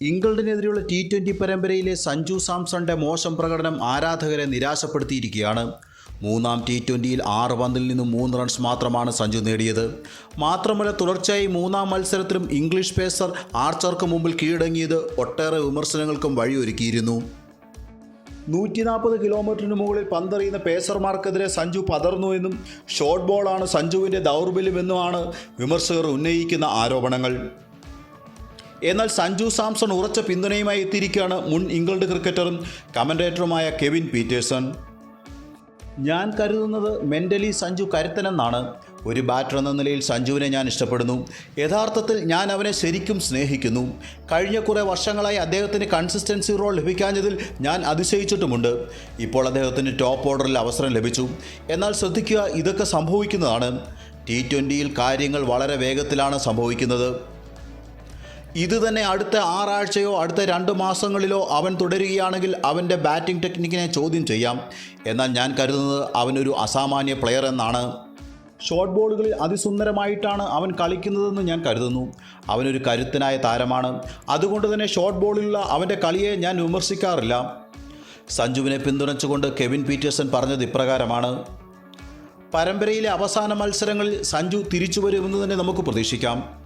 ഇംഗ്ലണ്ടിനെതിരെയുള്ള T twenty പരമ്പരയിലെ സഞ്ജു സാംസണിന്റെ മോശം പ്രകടനം ആരാധകരെ നിരാശപ്പെടുത്തിയിരിക്കുകയാണ്. മൂന്നാം ടി ട്വന്റിയിൽ ആറ് പന്തിൽ നിന്നും മൂന്ന് റൺസ് മാത്രമാണ് സഞ്ജു നേടിയത്. മാത്രമല്ല തുടർച്ചയായി മൂന്നാം മത്സരത്തിലും ഇംഗ്ലീഷ് പേസർ ആർച്ചർക്ക് മുമ്പിൽ കീഴടങ്ങിയത് ഒട്ടേറെ വിമർശനങ്ങൾക്കും വഴിയൊരുക്കിയിരുന്നു. നൂറ്റി നാൽപ്പത് കിലോമീറ്ററിന് മുകളിൽ പന്തെറിയുന്ന പേസർമാർക്കെതിരെ സഞ്ജു പതർന്നു എന്നും ഷോർട്ട് ബോളാണ് സഞ്ജുവിന്റെ ദൗർബല്യമെന്നുമാണ് വിമർശകർ ഉന്നയിക്കുന്ന ആരോപണങ്ങൾ. എന്നാൽ സഞ്ജു സാംസൺ ഉറച്ച പിന്തുണയുമായി എത്തിയിരിക്കുകയാണ് മുൻ ഇംഗ്ലണ്ട് ക്രിക്കറ്ററും കമന്റേറ്ററുമായ കെവിൻ പീറ്റേഴ്സൺ. ഞാൻ കരുതുന്നത് മെന്റലി സഞ്ജു കരുത്തനെന്നാണ്. ഒരു ബാറ്റർ എന്ന നിലയിൽ സഞ്ജുവിനെ ഞാൻ ഇഷ്ടപ്പെടുന്നു. യഥാർത്ഥത്തിൽ ഞാൻ അവനെ ശരിക്കും സ്നേഹിക്കുന്നു. കഴിഞ്ഞ കുറേ വർഷങ്ങളായി അദ്ദേഹത്തിന് കൺസിസ്റ്റൻസി റോൾ ലഭിക്കാഞ്ഞതിൽ ഞാൻ അതിശയിച്ചിട്ടുമുണ്ട്. ഇപ്പോൾ അദ്ദേഹത്തിന് ടോപ്പ് ഓർഡറിൽ അവസരം ലഭിച്ചു. എന്നാൽ ശ്രദ്ധിക്കുക ഇതൊക്കെ സംഭവിക്കുന്നതാണ്. ടി ട്വന്റിയിൽ കാര്യങ്ങൾ വളരെ വേഗത്തിലാണ് സംഭവിക്കുന്നത്. ഇത് തന്നെ അടുത്ത ആറാഴ്ചയോ അടുത്ത രണ്ട് മാസങ്ങളിലോ അവൻ തുടരുകയാണെങ്കിൽ അവന്റെ ബാറ്റിംഗ് ടെക്നിക്കിനെ ചോദ്യം ചെയ്യാം. എന്നാൽ ഞാൻ കരുതുന്നത് അവനൊരു അസാമാന്യ പ്ലെയർ എന്നാണ്. ഷോർട്ട് ബോളുകളിൽ അതിസുന്ദരമായിട്ടാണ് അവൻ കളിക്കുന്നതെന്ന് ഞാൻ കരുതുന്നു. അവനൊരു കരുത്തനായ താരമാണ്. അതുകൊണ്ട് തന്നെ ഷോർട്ട് ബോളിലുള്ള അവന്റെ കളിയെ ഞാൻ വിമർശിക്കാറില്ല. സഞ്ജുവിനെ പിന്തുണച്ചുകൊണ്ട് കെവിൻ പീറ്റേഴ്സൺ പറഞ്ഞത് ഇപ്രകാരമാണ്. പരമ്പരയിലെ അവസാന മത്സരങ്ങളിൽ സഞ്ജു തിരിച്ചു വരുമെന്ന് തന്നെ നമുക്ക് പ്രതീക്ഷിക്കാം.